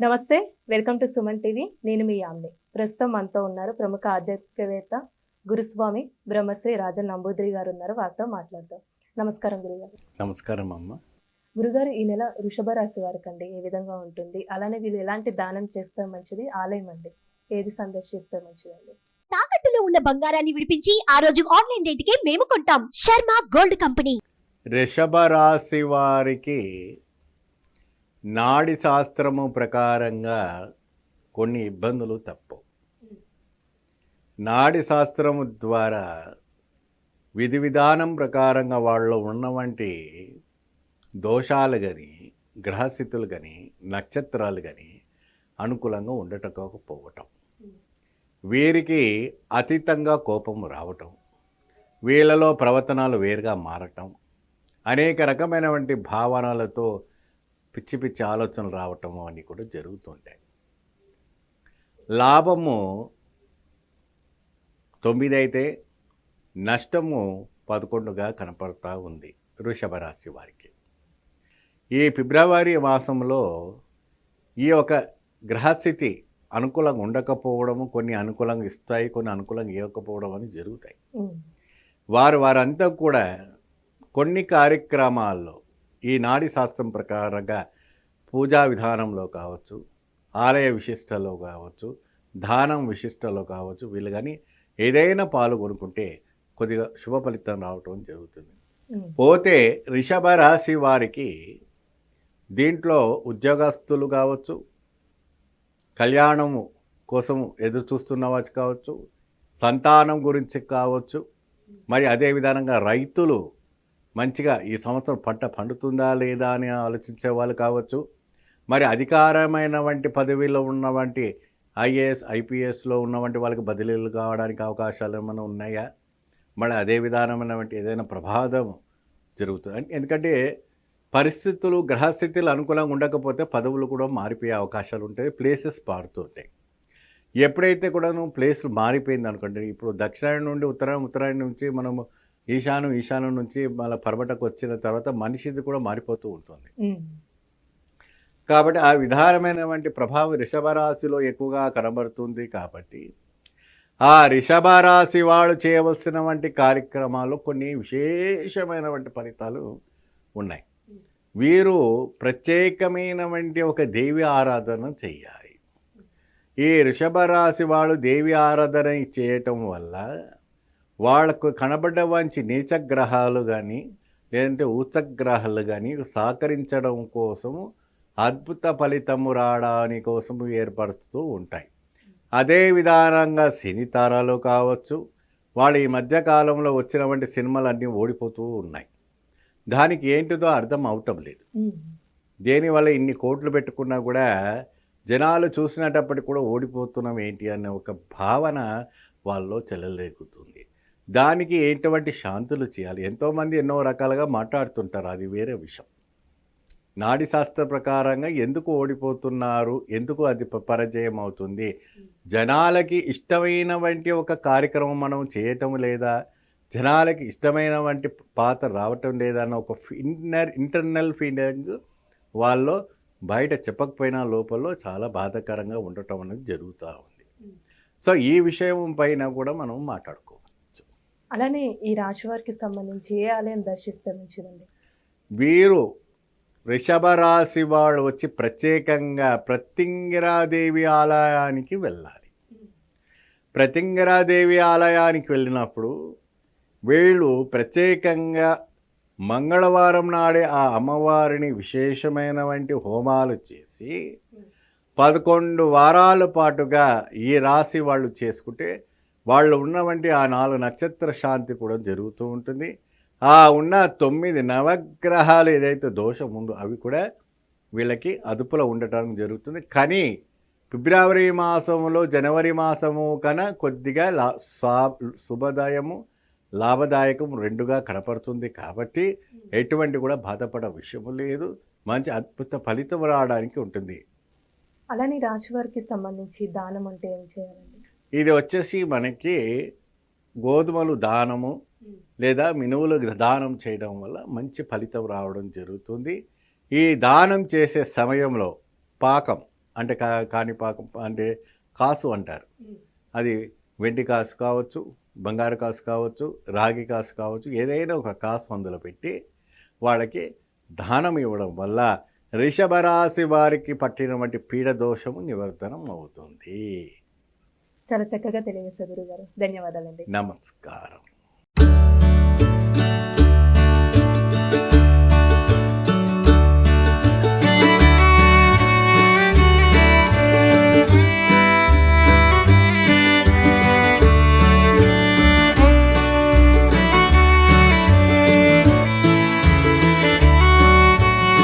నమస్తే welcome to Suman TV. నేను మీ యామ్ని. ప్రస్తుతం మనతో ఉన్నారు ప్రముఖ ఆధ్యాత్మికవేత్త గురుస్వామి బ్రహ్మశ్రీ రాజన్ నంబూద్రి గారు ఉన్నారు వారితో మాట్లాడదాం. నమస్కారం గురుగారు. నమస్కారం అమ్మ. గురుగారు ఈ నెల వృషభ రాశి వారికి అండి ఏ విధంగా ఉంటుంది? అలానే వీళ్ళు ఎలాంటి దానం చేస్తే మంచిది? ఆలయం అండి. ఏది సందర్శిస్తే మంచిదండి? తాకట్టులో ఉన్న బంగారాన్ని విడిపించి ఆ రోజు ఆన్లైన్ రేటుకే మేము కొంటాం. Sharma gold company. వృషభ రాశి వారికి నాడి శాస్త్రము ప్రకారంగా కొన్ని ఇబ్బందులు తప్పవు నాడి శాస్త్రము ద్వారా విధి విధానం ప్రకారంగా వాళ్ళు ఉన్నవంటి దోషాలు కానీ గ్రహస్థితులు కానీ నక్షత్రాలు కానీ అనుకూలంగా ఉండటకపోవటం. వీరికి అతీతంగా కోపం రావటం. వీళ్ళలో ప్రవర్తనాలు వేరుగా మారటం. అనేక రకమైనటువంటి భావనలతో పిచ్చి పిచ్చి ఆలోచనలు రావటం అని కూడా జరుగుతుంటాయి. లాభము తొమ్మిది అయితే నష్టము పదకొండుగా కనపడతా ఉంది వృషభ రాశి వారికి. ఈ ఫిబ్రవరి మాసంలో ఈ యొక్క గ్రహస్థితి అనుకూలంగా ఉండకపోవడము కొన్ని అనుకూలంగా ఇస్తాయి కొన్ని అనుకూలంగా ఇవ్వకపోవడం అని జరుగుతాయి. వారు వారంతా కూడా కొన్ని కార్యక్రమాల్లో ఈ నాడి శాస్త్రం ప్రకారంగా పూజా విధానంలో కావచ్చు ఆలయ విశిష్టలో కావచ్చు దానం విశిష్టలో కావచ్చు వీళ్ళు కానీ ఏదైనా పాల్గొనుకుంటే కొద్దిగా శుభ ఫలితం రావటం జరుగుతుంది. పోతే వృషభ రాశి వారికి దీంట్లో ఉద్యోగస్తులు కావచ్చు కళ్యాణము కోసము ఎదురు చూస్తున్న కావచ్చు సంతానం గురించి కావచ్చు మరి అదే విధానంగా రైతులు మంచిగా ఈ సంవత్సరం పంట పండుతుందా లేదా అని ఆలోచించే వాళ్ళు కావచ్చు. మరి అధికారమైన వంటి పదవిలో ఉన్న వంటి ఐఏఎస్ ఐపీఎస్లో ఉన్నవంటి వాళ్ళకి బదిలీలు కావడానికి అవకాశాలు ఏమైనా ఉన్నాయా? మరి అదే విధానమైన వంటి ఏదైనా ప్రమాదం జరుగుతుంది ఎందుకంటే పరిస్థితులు గ్రహస్థితులు అనుకూలంగా ఉండకపోతే పదవులు కూడా మారిపోయే అవకాశాలు ఉంటాయి ప్లేసెస్ మారుతుంటాయి. ఎప్పుడైతే కూడాను ప్లేస్ మారిపోయింది అనుకోండి ఇప్పుడు దక్షిణాయన నుండి ఉత్తరాయణ ఉత్తరాయణ నుంచి మనము ఈశాన్యం ఈశాన్యం నుంచి మళ్ళీ పర్వటకు వచ్చిన తర్వాత మనిషిది కూడా మారిపోతూ ఉంటుంది. కాబట్టి ఆ విధానమైనటువంటి ప్రభావం వృషభ రాశిలో ఎక్కువగా కనబడుతుంది కాబట్టి ఆ వృషభ రాశి వాడు చేయవలసిన వంటి కార్యక్రమాల్లో కొన్ని విశేషమైనటువంటి ఫలితాలు ఉన్నాయి. వీరు ప్రత్యేకమైనటువంటి ఒక దేవి ఆరాధన చేయాలి. ఈ వృషభ రాశి వాడు దేవి ఆరాధన చేయటం వల్ల వాళ్ళకు కనబడ్డ వంచి నీచగ్రహాలు కానీ లేదంటే ఉచ్చగ్రహాలు కానీ సహకరించడం కోసము అద్భుత ఫలితము రావడానికి కోసము ఏర్పరుస్తూ ఉంటాయి. అదే విధానంగా సినీ తారాలు కావచ్చు వాళ్ళు ఈ మధ్యకాలంలో వచ్చినటువంటి సినిమాలు అన్నీ ఓడిపోతూ ఉన్నాయి. దానికి ఏంటిదో అర్థం అవటం లేదు. దేనివల్ల ఇన్ని కోట్లు పెట్టుకున్నా కూడా జనాలు చూసినప్పటికి కూడా ఓడిపోతున్నాం ఏంటి అనే ఒక భావన వాళ్ళలో చెల్లలేగుతుంది దానికి ఎటువంటి శాంతులు చేయాలి. ఎంతోమంది ఎన్నో రకాలుగా మాట్లాడుతుంటారు. అది వేరే విషయం. నాడి శాస్త్ర ప్రకారంగా ఎందుకు ఓడిపోతున్నారు? ఎందుకు అది పరాజయం అవుతుంది? జనాలకి ఇష్టమైన వంటి ఒక కార్యక్రమం మనం చేయటం లేదా? జనాలకి ఇష్టమైన వంటి పాత్ర రావటం లేదా? అన్న ఒక ఇన్నర్ ఇంటర్నల్ ఫీలింగ్ వాళ్ళు బయట చెప్పకపోయినా లోపల చాలా బాధాకరంగా ఉండటం అనేది జరుగుతూ ఉంది. సో ఈ విషయం పైన కూడా మనం మాట్లాడుకోవచ్చు అలానే ఈ రాశి వారికి సంబంధించి ఏ ఆలయం దర్శిస్తే మంచిదండి వీరు వృషభ రాశి వాళ్ళు వచ్చి ప్రత్యేకంగా ప్రత్యంగిరాదేవి ఆలయానికి వెళ్ళాలి. ప్రత్యంగిరాదేవి ఆలయానికి వెళ్ళినప్పుడు వీళ్ళు ప్రత్యేకంగా మంగళవారం నాడే ఆ అమ్మవారిని విశేషమైనటువంటి హోమాలు చేసి పదకొండు వారాల పాటుగా ఈ రాశి వాళ్ళు చేసుకుంటే వాళ్ళు ఉన్నవంటి ఆ నాలుగు నక్షత్ర శాంతి కూడా జరుగుతూ ఉంటుంది. ఆ ఉన్న తొమ్మిది నవగ్రహాలు ఏదైతే దోషం ఉందో అవి కూడా వీళ్ళకి అదుపులో ఉండటానికి జరుగుతుంది. కానీ ఫిబ్రవరి మాసంలో జనవరి మాసము కన్నా కొద్దిగా లా శుభదాయము లాభదాయకం రెండుగా కనపడుతుంది. కాబట్టి ఎటువంటి కూడా బాధపడ విషయం లేదు. మంచి అద్భుత ఫలితం రావడానికి ఉంటుంది. అలానే రాశి వారికి సంబంధించి దానం అంటే ఏం చేయాలి? ఇది వచ్చేసి మనకి గోధుమలు దానము లేదా మినువులు దానం చేయడం వల్ల మంచి ఫలితం రావడం జరుగుతుంది. ఈ దానం చేసే సమయంలో పాకం అంటే కా కాణిపాకం అంటే కాసు అంటారు. అది వెండి కాసు కావచ్చు బంగారు కాసు కావచ్చు రాగి కాసు కావచ్చు ఏదైనా ఒక కాసు అందులో పెట్టి వాళ్ళకి దానం ఇవ్వడం వల్ల వృషభ రాశి వారికి పట్టినటువంటి పీడ దోషము నివర్తనం అవుతుంది. చాలా చక్కగా తెలియజేశారు గురుగారు. ధన్యవాదాలండి. నమస్కారం.